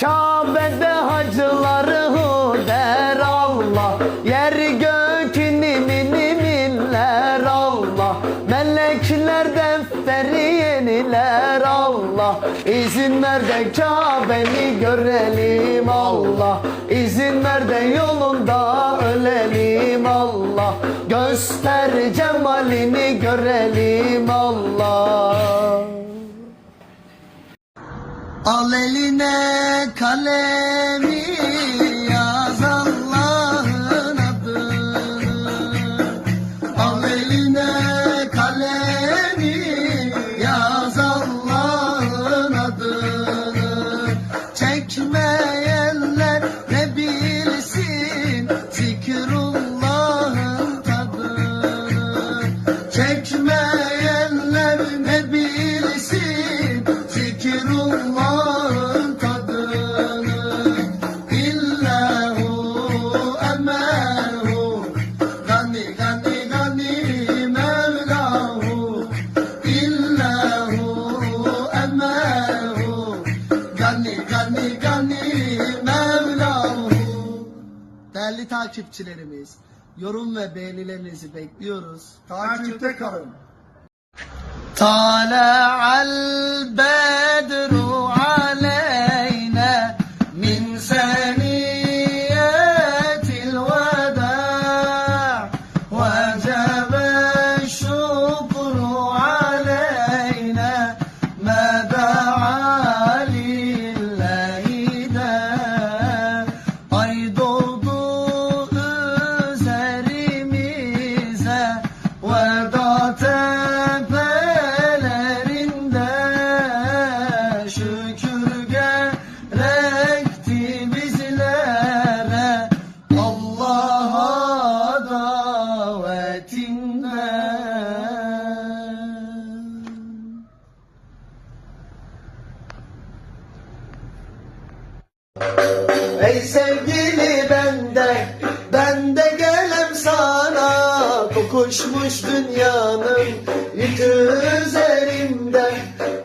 Kabe'de hacıları hu der Allah. Yer gökünü mini miller Allah. Melekler defteri yeniler Allah. İzin ver de Kabe'ni görelim Allah. İzin ver de yolunda ölelim Allah. Göster cemalini görelim Allah Al eline kalemi Değerli takipçilerimiz, yorum ve beğenilerinizi bekliyoruz. Takipte kalın. Tala'al bedru aleyne min senin Sevgili bende, bende gelem sana. Kokuşmuş dünyanın yükü üzerimde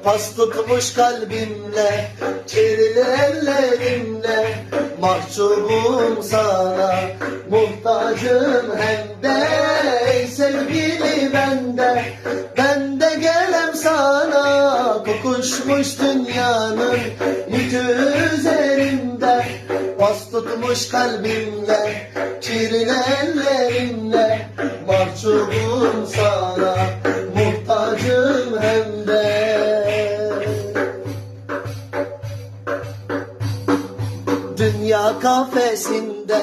Pas tutmuş kalbimle, kirli ellerimle Mahcubum sana, muhtacım hem de Ey sevgili bende, bende gelem sana. Kokuşmuş dünyanın Pas tutmuş kalbimle Kirli ellerimle. Mahcubum sana Muhtacım hem de. Dünya kafesinde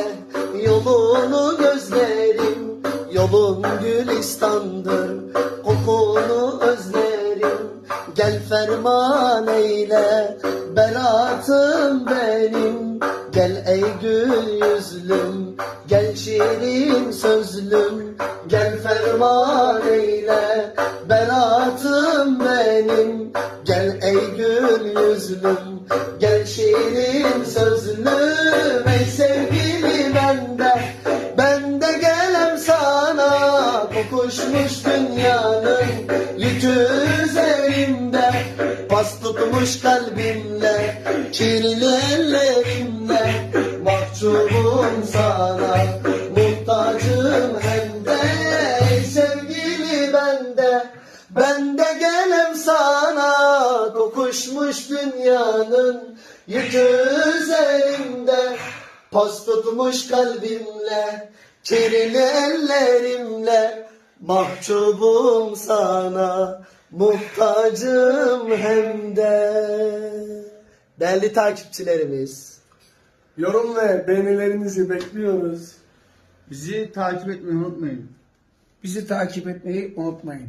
Yolunu gözlerim. Yolun gülistandır Kokunu özlerim. Gel ferman eyle Belatım benim Gel ey gül yüzlüm Gel şirin sözlüm. Gel ferman eyle Belatım benim. Gel ey gül yüzlüm Gel şirin sözlüm. Ey sevgili bende Bende gelem sana. Kokuşmuş dünyanın Yükü üzerimde. Pas tutmuş kalbimle Kirli ellerimle Mahcubum sana Muhtacım hem de Ey sevgili bende. Bende gelem sana Kokuşmuş dünyanın Yükü üzerimde Pas tutmuş kalbimle Kirli ellerimle Mahcubum sana Muhtacım hem de. Değerli takipçilerimiz Yorum ve beğenilerinizi bekliyoruz. Bizi takip etmeyi unutmayın. Bizi takip etmeyi unutmayın.